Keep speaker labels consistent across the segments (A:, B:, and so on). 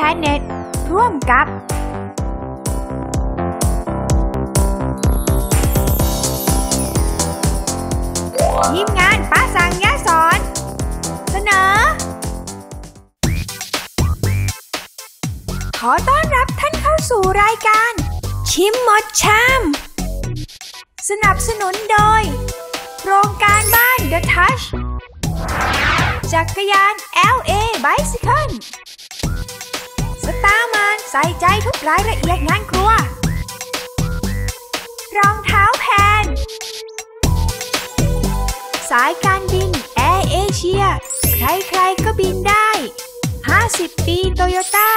A: Planet ร่วมกับ ทีมงานป้าสังยาสอน เสนอ ขอต้อนรับท่านเข้าสู่รายการ ชิมหมดชาม สนับสนุนโดย โครงการบ้าน The Touch จักรยาน LA Bicycle สตามันใส่ใจทุกรายละเอียดงานครัว รองเท้าแพน สายการบินแอร์เอเชีย ใครๆก็บินได้ 50 ปีโตโยต้า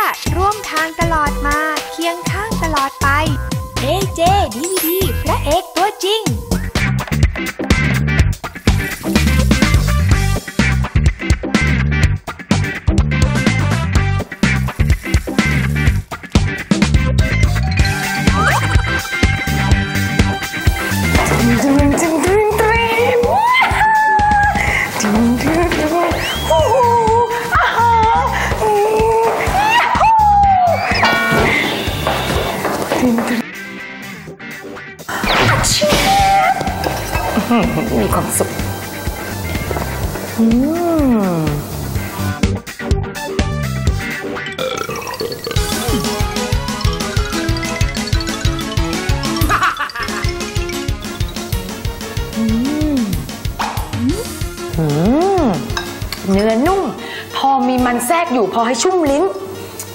A: รก
B: อยู่พอให้ชุ่มลิ้น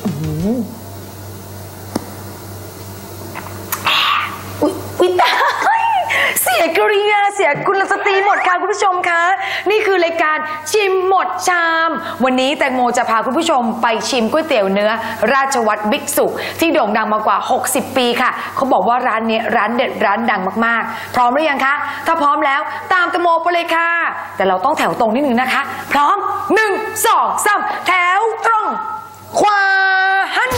B: อื้อหืออุ๊ยอุ๊ยตายเสียกริยาเสียกุลสตรีหมด ค่ะคุณผู้ชมคะ นี่คือรายการชิมหมดชาม วันนี้แตงโมจะพาคุณผู้ชมไปชิมก๋วยเตี๋ยวเนื้อ ราชวัตรบิ๊กสุที่โด่งดังมากว่า 60 ปีค่ะ เขาบอกว่าร้านนี้ร้านเด็ดร้านดังมากๆ พร้อมหรือยังคะ ถ้าพร้อมแล้วตามแตงโมไปเลยค่ะ แต่เราต้องแถวตรงนิดนึงนะคะ พร้อม 1 2 3 แถวตรงขวาหัน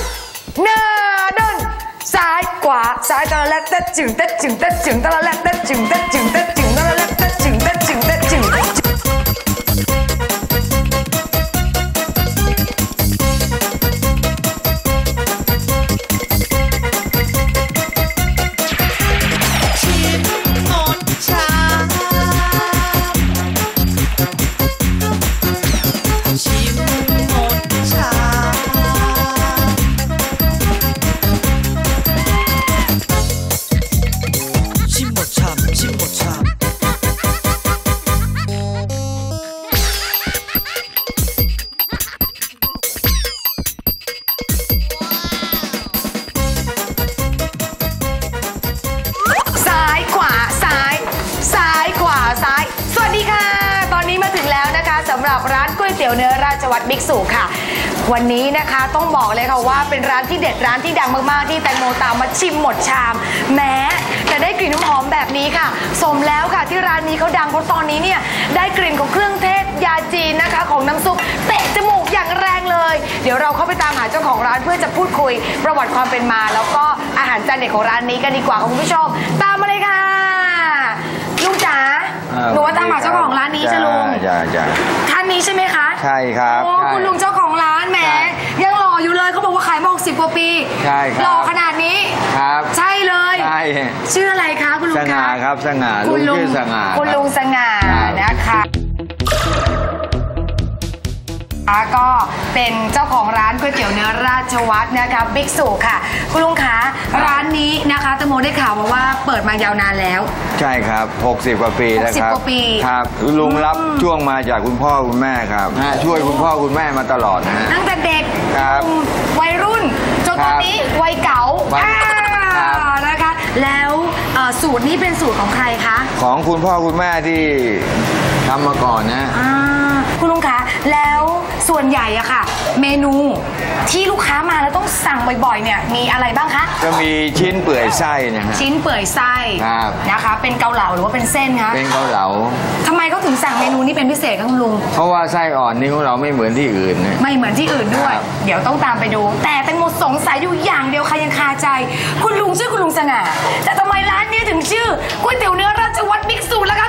B: หน้าเดินซ้ายขวาซ้ายตะละแลตะจึงตะจึงตะจึงตะละแลตะจึงตะจึงตะจึง เตี๋ยวเนื้อราชวัตรบิ๊กสุค่ะ วันนี้นะคะต้องบอกเลยค่ะว่าเป็นร้านที่เด็ดร้านที่ดังมากๆ ที่แตงโมตามมาชิมหมดชาม แม้แต่ได้กลิ่นน้ำหอมแบบนี้ค่ะ สมแล้วค่ะที่ร้านนี้เขาดังเพราะตอนนี้เนี่ยได้กลิ่นของเครื่องเทศยาจีนนะคะ ของน้ำซุปเตะจมูกอย่างแรงเลย เดี๋ยวเราเข้าไปตามหาเจ้าของร้านเพื่อจะพูดคุย ประวัติความเป็นมา แล้วก็อาหารจานเด็ดของร้านนี้กันดีกว่าค่ะคุณผู้ชม ตามมาเลยค่ะลุงจ๋าหนูว่าตามหาเจ้าของร้านนี้จะลุง
C: จ้าจ้า
B: ท่า นนี้ใช่ไหมคะ
C: ใช่ครับ
B: โอ้
C: ใช่
B: คุณลุงเจ้าของร้านแหม
C: ใช่
B: ยังหล่ออยู่เลยเขาบอกว่าขายมา60กว่าปี
C: ใช่ครับ
B: หล่อขนาดนี้
C: ครับ
B: ใช่เลย
C: ใช่
B: ชื่ออะไรคะคุณลุง
C: สง่า
B: คะ
C: ครับสง่า
B: คุณลุง
C: ชื่อสง่า
B: คุณ
C: รับ
B: ลุงสง่า
C: ครับ
B: นะคะ ก็เป็นเจ้าของร้านก๋วยเตี๋ยวเนื้อราชวัฒน์นะคะบิ๊กสุค่ะ คุณลุงคะร้านนี้นะคะตะโมได้ข่าวมาว่าเปิดมายาวนานแล้ว
C: ใช่ครับ 60 กว่าปีแล้วครับ
B: 60กว่าปี
C: ครับลุงรับช่วงมาจากคุณพ่อคุณแม่ครับฮะช่วยคุณพ่อคุณแม่มาตลอดนะฮะ
B: ตั้งแต่เด็ก
C: ครับ
B: วัยรุ่น จนตอน
C: ครับ
B: นี้วัยเก๋า
C: วัย
B: อ่า
C: ครับ
B: นะคะ แล้วเอ่อสูตรนี้เป็นสูตรของใครคะ
C: ของคุณพ่อคุณแม่ที่ทำมาก่อนนะ
B: อ่า คุณลุงคะแล้วส่วนใหญ่อะค่ะ เมนูที่ลูกค้ามาแล้วต้องสั่งบ่อยๆ เนี่ยมีอะไรบ้างคะ
C: ก็มีชิ้นเปื่อยไส้นะฮะ
B: ชิ้นเปื่อยไส้
C: ครับ
B: นะคะ เป็นเกาเหลาหรือว่าเป็นเส้นคะ
C: เป็นเกาเหลา
B: ทำไมเขาถึงสั่งเมนูนี้เป็นพิเศษคะคุณลุง
C: เพราะว่าไส้อ่อนนี่ของเราไม่เหมือนที่อื่นนะ
B: ไม่เหมือนที่อื่นด้วย
C: ครับ
B: เดี๋ยวต้องตามไปดู แต่แตงโมสงสัยอยู่อย่างเดียวใครยังคาใจ คุณลุงชื่อคุณลุงสง่าแต่ทำไมร้านนี้ถึงชื่อก๋วยเตี๋ยวเนื้อราชวัตรบิ๊กซูล่ะคะ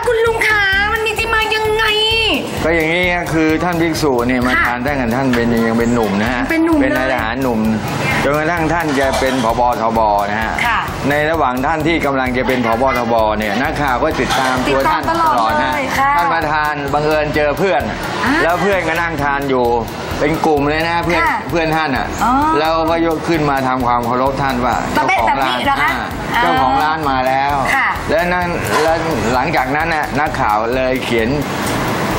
C: อย่างนี้คือท่านภิกษุเนี่ยมา
B: ค่ะ
C: ทานตั้งแต่ท่านเป็นยังเป็นหนุ่มนะฮะ
B: เป็นหนุ่ม
C: เป็นนาย
B: เลย
C: ทหารหนุ่มจนกระทั่งท่านจะเป็นผบทบนะฮะ
B: ค่ะ
C: ในระหว่างท่านที่กำลังจะเป็นผบทบเนี่ยนักข่าวก็ติดตาม
B: ติด
C: ตัว
B: ตา
C: ท่ามน
B: ตลอด
C: นะ
B: เลยค่ะ
C: ท่านมาทานบังเอิญเจอเพื่อน
B: อ่า
C: แล้วเพื่อนก็นั่งทานอยู่เป็นกลุ่มเลยนะเพื่อน
B: ค่ะ
C: เพื่อนท่านอะ
B: อ๋อ
C: แล้วก็ยกขึ้นมาทำความเคารพท่านว่า
B: ตะเบ๊ะแบบนี้เหรอคะ
C: อ่าเจ้าของร้านมาแล้ว
B: ค่ะ
C: แล้วนั่นแล้วหลังจากนั้นน่ะนักข่าวเลยเขียน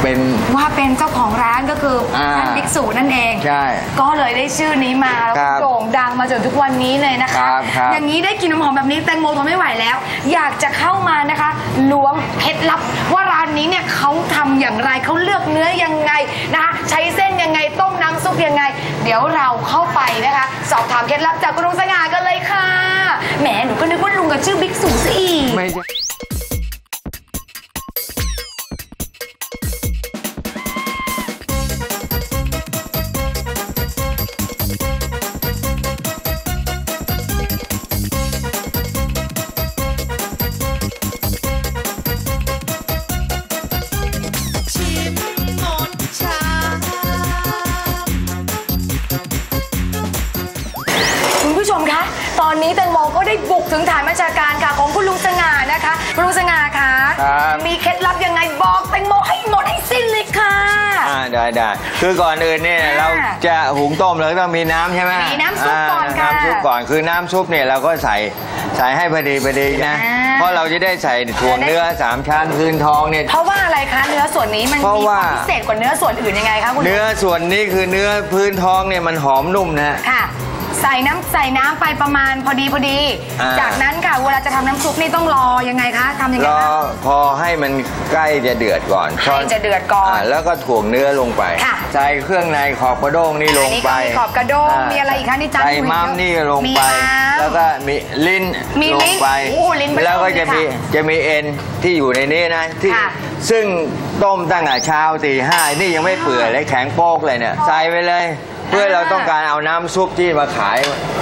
C: เป็น
B: ว่าเป็นเจ้าของร้านก็คืออาท่านภิกษุนั่นเอง
C: ใช่
B: ก็เลยได้ชื่อนี้มาแล้ว
C: ค
B: ก็
C: รับ
B: โด่งดังมาจนทุกวันนี้เลยนะ
C: ค
B: คะ
C: รับครับ
B: อย่างนี้ได้กินน้ำหอมแบบนี้แตงโมทนไม่ไหวแล้ว อยากจะเข้ามานะคะล้วงเคล็ดลับว่าร้านนี้เนี่ยเขาทำอย่างไรเขาเลือกเนื้อยังไงนะคะใช้เส้นยังไงต้มน้ำซุปยังไง เดี๋ยวเราเข้าไปนะคะ สอบถามเคล็ดลับจากคุณลุงสง่ากันเลยค่ะแหมหนูก็นึกว่าลุงกับชื่อบิ๊กสูซะอีก
C: ไม่ใช่
D: ชิ
B: คะคุณลุงสง่าคะ
C: ครับ
B: มีเคล็ดลับยังไงบอกแตงโมให้หมดให้สิ้นเลยค่ะ
C: อ่าได้ได้คือก่อนอื่นเนี่ย
B: ค่ะ
C: เราจะหุงต้มเราก็ต้องมีน้ำใช่ไหม
B: มีน้ำซุปก่อนค่ะ
C: น้ำซุปก่อนคือน้ำซุปเนี่ยเราก็ใส่ใส่ให้พอดีพอดีนะ
B: อ่า
C: เพราะเราจะได้ใส่ถั่วเนื้อสามชั้นพื้นทองเนี่ย
B: เพราะว่าอะไรคะเนื้อส่วนนี้มัน
C: เพราะ
B: มีค
C: ว่า
B: วามพิเศษกว่าเนื้อส่วนอื่นยังไงคะคุณลุง
C: เนื้อส่วนนี้คือเนื้อพื้นท้องเนี่ยมันหอมนุ่มนะฮะ
B: ค่ะ ใส่น้ำใส่น้ำไปประมาณพอดีพอดี
C: อ่า
B: จากนั้นค่ะเวลาจะทำน้ำซุปนี่ต้องรอยังไงคะทำยังไง
C: รอ
B: คะ
C: พอให้มันใกล้จะเดือดก่อน
B: ให้จะเดือดก่อนา
C: แล้วก็ถ่วงเนื้อลงไป
B: ค่ะ
C: ใส่เครื่องในขอบกระด้งนี่ลงไป
B: อันนี้ก็มีขอบกระด้งมีอะไรอีกคะนี่จาน
C: ใส่
B: คุย
C: ม้ามนี่ลง
B: มี
C: ไป
B: ม้าม
C: แล้วก็มีลิ้น
B: มี
C: ล
B: ลิ้
C: ง
B: น
C: ไป
B: โอ้โหลิ้นเบลอ
C: แล้วก็จะมี
B: เลยค่ะ
C: จะมีเอ็นที่อยู่ในนี้นะที่
B: ค่ะ
C: ซึ่งต้มตั้งแต่เช้าตีห้านี่ยังไม่เปื่อยเลยแข็งโป๊กเลยเนี่ยใส่ไปเลย เพื่อเราต้องการเอาน้ำซุปที่มาขาย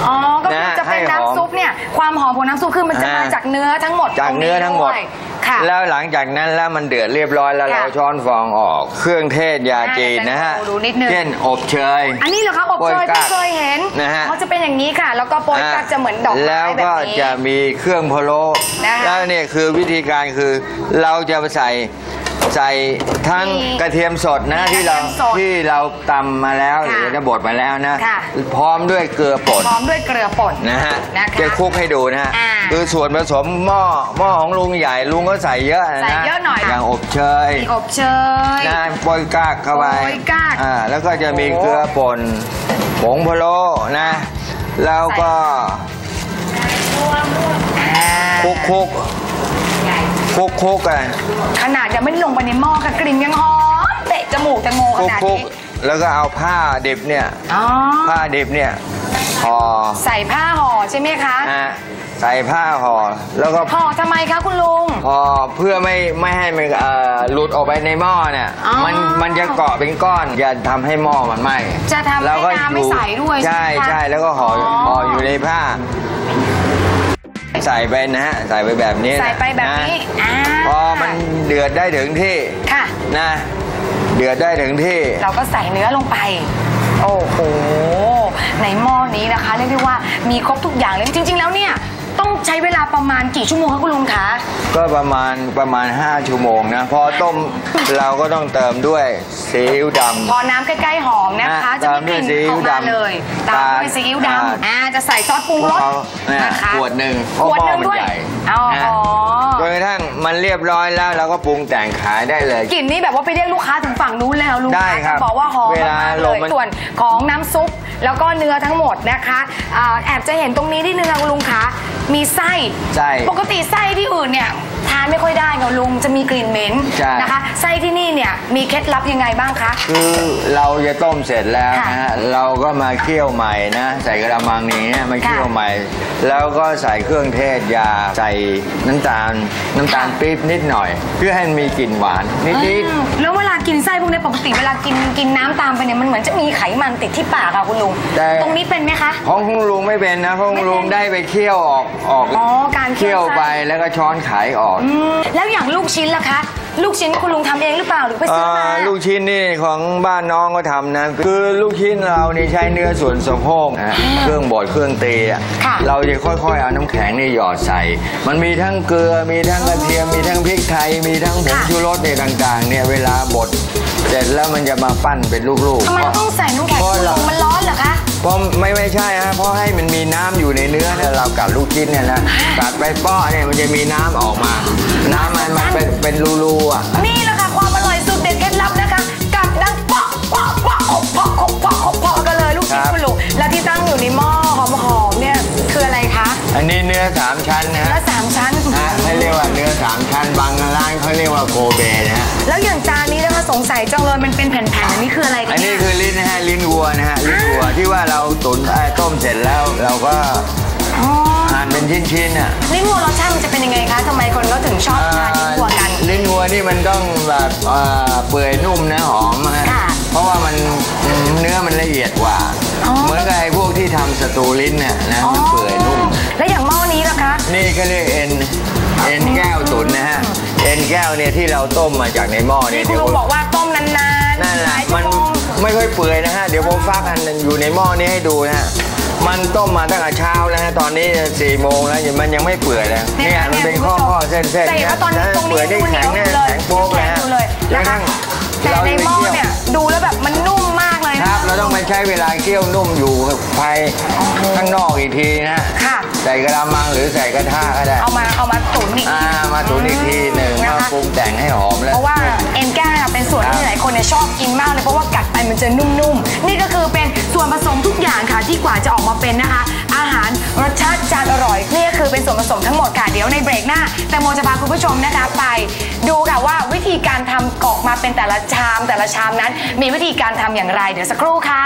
B: อ๋อ ก็คือ
C: นะ
B: จะเป็น
C: ให้หอม
B: น้ำซุปเนี่ย ความหอมของน้ำซุปคือมันจะมา
C: อ่า
B: จากเนื้อทั้งหมด
C: จากเนื้อทั้งหมด
B: ตรนี้วยค่ะ
C: แล้วหลังจากนั้นแล้วมันเดือดเรียบร้อยแล้ว
B: ค่ะ
C: เราช้อนฟองออกเครื่องเทศยาจีนนะฮะ
B: อ่าดูนิดนึง
C: เช่นอบเชย
B: อันนี้เหรอคะอบ
C: โปร
B: เช
C: ย
B: ย
C: กั๊
B: ที่
C: ก
B: เคยเห็น
C: นะฮะ
B: เขาจะเป็นอย่างนี้ค่ะ แล้วก็โปรยกักจะเหมือนดอกไม้
C: แล้ว
B: แบบ
C: ก็
B: นี้
C: จะมีเครื่องพะโล้
B: นะคะ
C: แล้วเนี่ยคือวิธีการคือเราจะใส่ ใส่ทั้ง
B: มี
C: กระเทียมสดนะ
B: มี
C: ที่เรา
B: กระเทียมสด
C: ที่เราตำมาแล้วห
B: ค่ะ
C: รือจะบดมาแล้วนะ
B: ค่ะ
C: พร้อมด้วยเกลือป่น
B: พร้อมด้วยเกลือป่น
C: นะฮะ
B: นะคะ
C: จะคลุกให้ดูนะฮะ
B: อ่า
C: คือส่วนผสมหม้อหม้อของลุงใหญ่ลุงก็ใส่เยอะนะ
B: ใส่เยอะหน่อย
C: อย่างอบเชย
B: มีอบเชย
C: นะโปรยกากเข้าไป
B: โปรยกาก
C: อ่าแล้วก็จะมี
B: โอ้
C: เกลือป่นผงพะโล้นะแล้วก็
B: อ่า
C: คลุก คลุกคลุกคลุกกัน
B: ขนาดยังไม่ได้ลงไปในหม้อค่ะกลิ่นยังหอมเตะจมูกแตงโม
C: ค
B: ข
C: ลุก
B: นาด
C: คลุก
B: นี้
C: แล้วก็เอาผ้าดิบเนี่ย
B: อ๋อ
C: ผ้าดิบเนี่ยห่อ
B: ใส่ผ้าห่อใช่ไหมคะ
C: นะใส่ผ้าห่อแล้วก็
B: ห่อทำไมคะคุณลุง
C: ห่อเพื่อไม่ไม่ให้มันเอ่อหลุดออกไปในหม้อเนี่ย
B: อ๋อ
C: มันมันจะเกาะเป็นก้อนอย่าทำให้หม้อมันไหม้
B: จะทำให้
C: แล้วก็
B: น้ำไม่
C: อยู่
B: ใสด้วย
C: ใช่
B: ใช่ไหมคะ
C: ใช่แล้วก็ห่ออ
B: อ
C: ห่ออยู่ในผ้า ใส่ไปนะฮะใส่ไปแบบนี้
B: ใส่ไปแบบนี้ะอ่า
C: พอมันเดือดได้ถึงที่
B: ค่ะ
C: นะเดือดได้ถึงที่
B: เราก็ใส่เนื้อลงไป โอ้โหในหม้อนี้นะคะเรียกได้ว่ามีครบทุกอย่างเลยจริง ๆ แล้วเนี่ย ต้องใช้เวลาประมาณกี่ชั่วโมงคะคุณลุงคะ
C: ก็ประมาณประมาณ 5 ชั่วโมงนะ พอต้มเราก็ต้องเติมด้วยซีอิ๊วดำ
B: พอน้ำใกล้ๆหอมนะคะ
C: อะ
B: จะมีกลิ่น
C: ตามด้วยซีอิ๊
B: อ
C: ว
B: อกมา
C: ดำ
B: เลยตามด้วยซีอิ๊ว
C: อ่า
B: ดำอ่าจะใส่ซอสปรุงรส
C: เขาเนี่ย
B: นะคะ
C: ขวดหนึ่ง
B: ขวดหนึ่ง
C: เพราะหม้อ
B: ด้วย
C: มันใหญ่
B: อ๋อ
C: นะจนกระทั่งมันเรียบร้อยแล้วเราก็ปรุงแต่งขายได้เลย
B: กลิ่นนี่แบบว่าไปเรียกลูกค้าถึงฝั่งนู้นแล้วลุง
C: ได้ครับ
B: จะบอกว่าหอม
C: เวลามา
B: กๆ
C: ล
B: เล
C: ง
B: ย
C: มัน
B: ส่วนของน้ำซุปแล้วก็เนื้อทั้งหมดนะคะอ่าแอบจะเห็นตรงนี้นิดนึงค่ะคุณลุงคะมีไส้
C: ใช่
B: ปกติไส้ที่อื่นเนี่ยทานไม่ค่อยได้ค่ะลุงจะมีกลิ่นเหม็น
C: ใช่
B: นะคะไส้ที่นี่เนี่ยมีเคล็ดลับยังไงบ้างคะ
C: คือเราจะต้มเสร็จแล้ว
B: ค่ะ
C: นะฮะเราก็มาเคี่ยวใหม่นะ ใส่กระมังนี้เนี่ยมาเคี่ยว
B: ค่ะ
C: ใหม่ แล้วก็ใส่เครื่องเทศยาใส่น้ำตาลน้ำตาล
B: ค่ะ
C: ปี๊บนิดหน่อย เพื่อให้มันมีกลิ่นหวานนิด
B: อืมแล้วเวลากินไส้พวกนี้ปกติเวลากินกินน้ำตามไปเนี่ยมันเหมือนจะมีไขมันติดที่ปากค่ะคุณลุง
C: แต่
B: ตรงนี้เป็นไหมคะ
C: ๆของคุณลุงไม่เป็นนะเพราะคุณลุง
B: ไม่เป็น
C: ได้ไปเคี่ยวออกออก
B: อ๋อการเคี่
C: เคี่
B: ย
C: ยวว
B: ไส้
C: ไปแล้วก็ช้อนขายออกด
B: อืมแล้วอย่างลูกชิ้นล่ะคะ ลูกชิ้นคุณลุงทำเองหรือเปล่าหรือไป
C: เอ่
B: ซื้อมา
C: อลูกชิ้นนี่ของบ้านน้องก็ทำนะ คือลูกชิ้นเรานี่ใช้เนื้อส่วนสะโพกนะเครื่องบดเครื่องตีอะ
B: ค่ะ
C: เราจะค่อยๆเอาน้ำแข็งนี่หยอดใส่ มันมีทั้งเกลือมีทั้งกระเทียมมีทั้งพริกไทยมีทั้งผง
B: ค่ะ
C: ชูรสในต่างๆ เนี่ยเวลาบดเสร็จแล้วมันจะมาปั้นเป็นลูกๆ
B: ทำไมต้องใส่น้ำแข็ง
C: เพราะ
B: คุณ
C: เรา
B: ลุงมันร้อนเหรอคะ
C: เพราะไม่ไม่ใช่ฮะเพราะให้มันมีน้ำอยู่ในเนื้อเนี่ยเรากัดลูกชิ้นเนี่ยนะกัดไปป้อเนี่ยมันจะมีน้ำออกมา น้ำมันมันเป็นเป็นรูๆอะ
B: นี่แหละ อันนี้เนื้อ
C: สามชั้นนะ
B: และ
C: ฮะ
B: สามชั้น
C: ฮะให้เรียกว่าเนื้อสามชั้นบางร้านเขาเรียกว่าโกเบนะฮะ
B: แล้วอย่างจานนี้นะคะสงสัยจังเลยมันเป็นแผ่นๆอันนี้คืออะไรคะ
C: อันนี้
B: เย
C: คือลิ้นนะฮะลิ้นวัวนะฮะลิ้นวัวที่ว่าเราตุ๋นเอ่อต้มเสร็จแล้วเราก็
B: อ๋อ
C: หั่นเป็นชิ้นๆอะ
B: ลิ้นวัวรสชาติมันจะเป็นยังไงคะทำไมคนก็ถึงชอบทานลิ้นวัวกัน
C: ลิ้นวัวนี่มันต้องแบบเอ่อเปื่อยนุ่มนะหอมฮะ
B: ค่ะ
C: เพราะว่ามันเนื้อมันละเอียดกว่า
B: อ๋อ
C: เหมือนกับไอ้พวกที่ทำสตูลิ้นเนี่ยนะมันเปื่อย นี่เขาเรียกเอ็นเอ็นแก้วตุ๋นนะฮะ เอ็นแก้วเนี่ยที่เราต้มมาจากในหม้อเนี่ย
B: ที่คุณ
C: เดี๋ยว
B: ลุงบอกว่าต้มนานๆ
C: นั่นแหละา
B: ยชั่
C: มั
B: วนโง
C: ไม่ค่อยเปื่อยนะฮะ เดี๋ยวผมฟักอันหนึ่งอยู่ในหม้อนี้ให้ดูนะฮะมันต้มมาตั้งแต่เช้าแล้วฮะตอนนี้สี่โมงแล้วมันยังไม่เปื่อยเลยเนี่ยมันเป็นข้อข้อๆเส้นๆ
B: แต่เห็นว่าตอนนี้ตรง
C: เปื่
B: นี้
C: อยได้
B: ดูเห
C: แข็
B: นียว
C: งแน่
B: อยู่เลย
C: แข็งโป๊กเลยฮะ
B: แข็งอยู่เลย
C: แล้ว
B: นะคะ
C: ทั้ง
B: แต่ในหม้อเนี่ยดูแล้วแบบมันนุ่มมากเลย
C: ค
B: นะ
C: รับ เราต้องไปใช้เวลาเคี่ยวนุ่มอยู่ภายข้างนอกอีกทีนะฮะ
B: ค่ะ
C: ใส่กระมังหรือใส่กระทะก็ได้
B: เอามาเอามาตุ๋นอีก
C: อ่ามาตุ๋นอีกทีหนึ่ง
B: นะคะ
C: มาปรุงแต่งให้หอมแล้ว
B: เพราะว่าเอ็นแก้วเนี่ยเป็นส่วนที่หลายคนเนี่ยชอบกินมากเลยเพราะว่ากัดไปมันจะนุ่มๆ นี่ก็คือเป็นส่วนผสมทุกอย่างค่ะที่กว่าจะออกมาเป็นนะคะ อาหารรสชาติจานอร่อยนี่ก็คือเป็นส่วนผสมทั้งหมดค่ะเดี๋ยวในเบรกหน้าแตงโมจะพาคุณผู้ชมนะคะไป ดูค่ะว่าวิธีการทำออกมาเป็นแต่ละชามแต่ละชามนั้น มีวิธีการทำอย่างไรเดี๋ยวสักครู่ค่ะ